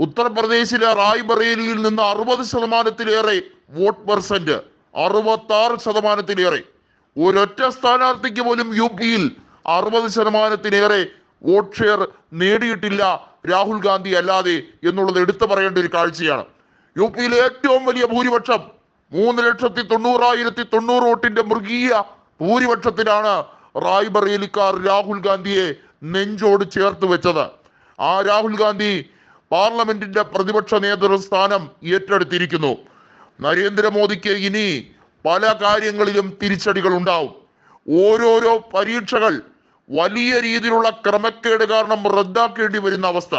ഉത്തർപ്രദേശിലെ റായ്ബറേലിയിൽ നിന്ന് അറുപത് ശതമാനത്തിലേറെ വോട്ട് പെർസെന്റ് അറുപത്തി ആറ് ശതമാനത്തിലേറെ. ഒരൊറ്റ സ്ഥാനാർത്ഥിക്ക് പോലും യു പിയിൽ അറുപത് ശതമാനത്തിലേറെ വോട്ട് ഷെയർ നേടിയിട്ടില്ല രാഹുൽ ഗാന്ധി അല്ലാതെ എന്നുള്ളത് എടുത്തു പറയേണ്ട ഒരു കാഴ്ചയാണ്. യു പിയിലെ ഏറ്റവും വലിയ ഭൂരിപക്ഷം മൂന്ന് ലക്ഷത്തി തൊണ്ണൂറായിരത്തി തൊണ്ണൂറ് വോട്ടിന്റെ മൃഗീയ ഭൂരിപക്ഷത്തിലാണ് റായ്ബറേലിക്കാർ രാഹുൽ ഗാന്ധിയെ നെഞ്ചോട് ചേർത്ത് വെച്ചത്. ആ രാഹുൽ ഗാന്ധി പാർലമെന്റിന്റെ പ്രതിപക്ഷ നേതൃസ്ഥാനം ഏറ്റെടുത്തിരിക്കുന്നു. നരേന്ദ്രമോദിക്ക് ഇനി പല കാര്യങ്ങളിലും തിരിച്ചടികൾ ഉണ്ടാവും. ഓരോരോ പരീക്ഷകൾ വലിയ രീതിയിലുള്ള ക്രമക്കേട് കാരണം റദ്ദാക്കേണ്ടി വരുന്ന അവസ്ഥ.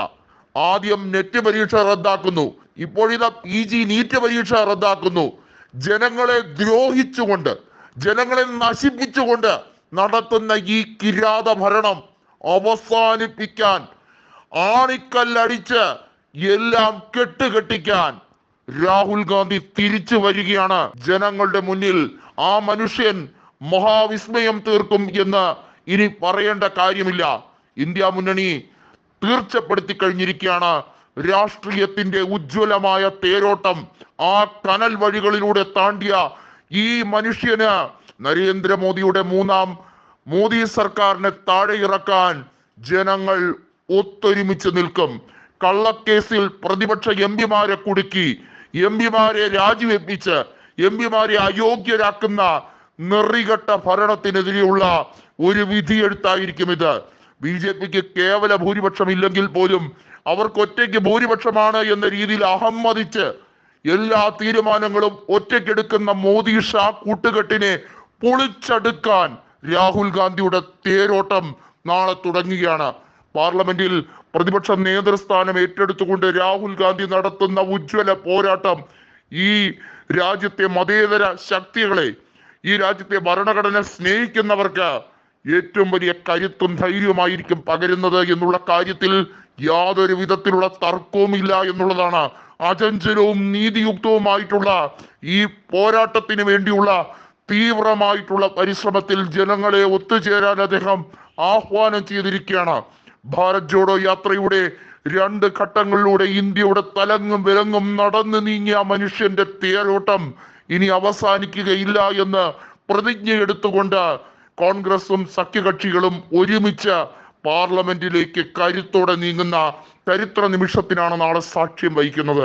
ആദ്യം നെറ്റ് പരീക്ഷ റദ്ദാക്കുന്നു. ഇപ്പോഴിതാ പി ജി നീറ്റ് പരീക്ഷ റദ്ദാക്കുന്നു. ജനങ്ങളെ ദ്രോഹിച്ചുകൊണ്ട് ജനങ്ങളെ നശിപ്പിച്ചുകൊണ്ട് നടത്തുന്ന ഈ കിരാത ഭരണം അവസാനിപ്പിക്കാൻ ആണിക്കല്ലടിച്ച് എല്ലാം കെട്ടുകെട്ടിക്കാൻ രാഹുൽ ഗാന്ധി തിരിച്ചു വരികയാണ്. ജനങ്ങളുടെ മുന്നിൽ ആ മനുഷ്യൻ മഹാവിസ്മയം തീർക്കും എന്ന് ഇനി പറയേണ്ട കാര്യമില്ല. ഇന്ത്യ മുന്നണി തീർച്ചപ്പെടുത്തി കഴിഞ്ഞിരിക്കുകയാണ്. രാഷ്ട്രീയത്തിന്റെ ഉജ്ജ്വലമായ തേരോട്ടം ആ കനൽ വഴികളിലൂടെ താണ്ടിയ ഈ മനുഷ്യന് നരേന്ദ്രമോദിയുടെ മൂന്നാം മോദി സർക്കാരിനെ താഴെ ഇറക്കാൻ ജനങ്ങൾ ഒത്തൊരുമിച്ച് നിൽക്കും. കള്ളക്കേസിൽ പ്രതിപക്ഷ എം പിമാരെ കുടുക്കി എം പിമാരെ രാജിവെപ്പിച്ച് എം പിമാരെ അയോഗ്യരാക്കുന്ന നെറികെട്ട ഭരണത്തിനെതിരെയുള്ള ഒരു വിധിയെഴുത്തായിരിക്കും ഇത്. ബി ജെ പിക്ക് കേവല ഭൂരിപക്ഷം ഇല്ലെങ്കിൽ പോലും അവർക്ക് ഒറ്റയ്ക്ക് ഭൂരിപക്ഷമാണ് എന്ന രീതിയിൽ അഹമ്മതിച്ച് എല്ലാ തീരുമാനങ്ങളും ഒറ്റയ്ക്കെടുക്കുന്ന മോദി ഷാ കൂട്ടുകെട്ടിനെ പൊളിച്ചടുക്കാൻ രാഹുൽ ഗാന്ധിയുടെ തേരോട്ടം നാളെ തുടങ്ങുകയാണ്. പാർലമെന്റിൽ പ്രതിപക്ഷ നേതൃസ്ഥാനം ഏറ്റെടുത്തുകൊണ്ട് രാഹുൽ ഗാന്ധി നടത്തുന്ന ഉജ്ജ്വല പോരാട്ടം ഈ രാജ്യത്തെ മതേതര ശക്തികളെ ഈ രാജ്യത്തെ ഭരണഘടന സ്നേഹിക്കുന്നവർക്ക് ഏറ്റവും വലിയ കരുത്തും ധൈര്യവുമായിരിക്കും പകരുന്നത് എന്നുള്ള കാര്യത്തിൽ യാതൊരു വിധത്തിലുള്ള തർക്കവുമില്ല എന്നുള്ളതാണ്. അചഞ്ചലവും നീതിയുക്തവുമായിട്ടുള്ള ഈ പോരാട്ടത്തിന് വേണ്ടിയുള്ള തീവ്രമായിട്ടുള്ള പരിശ്രമത്തിൽ ജനങ്ങളെ ഒത്തുചേരാൻ അദ്ദേഹം ആഹ്വാനം ചെയ്തിരിക്കുകയാണ്. ഭാരത് ജോഡോ യാത്രയുടെ രണ്ട് ഘട്ടങ്ങളിലൂടെ ഇന്ത്യയുടെ തലങ്ങും വിലങ്ങും നടന്നു നീങ്ങിയ മനുഷ്യന്റെ തേരോട്ടം ഇനി അവസാനിക്കുകയില്ല എന്ന് പ്രതിജ്ഞ എടുത്തുകൊണ്ട് കോൺഗ്രസും സഖ്യകക്ഷികളും ഒരുമിച്ച് പാർലമെന്റിലേക്ക് കരുത്തോടെ നീങ്ങുന്ന ചരിത്ര നിമിഷത്തിനാണ് നാളെ സാക്ഷ്യം വഹിക്കുന്നത്.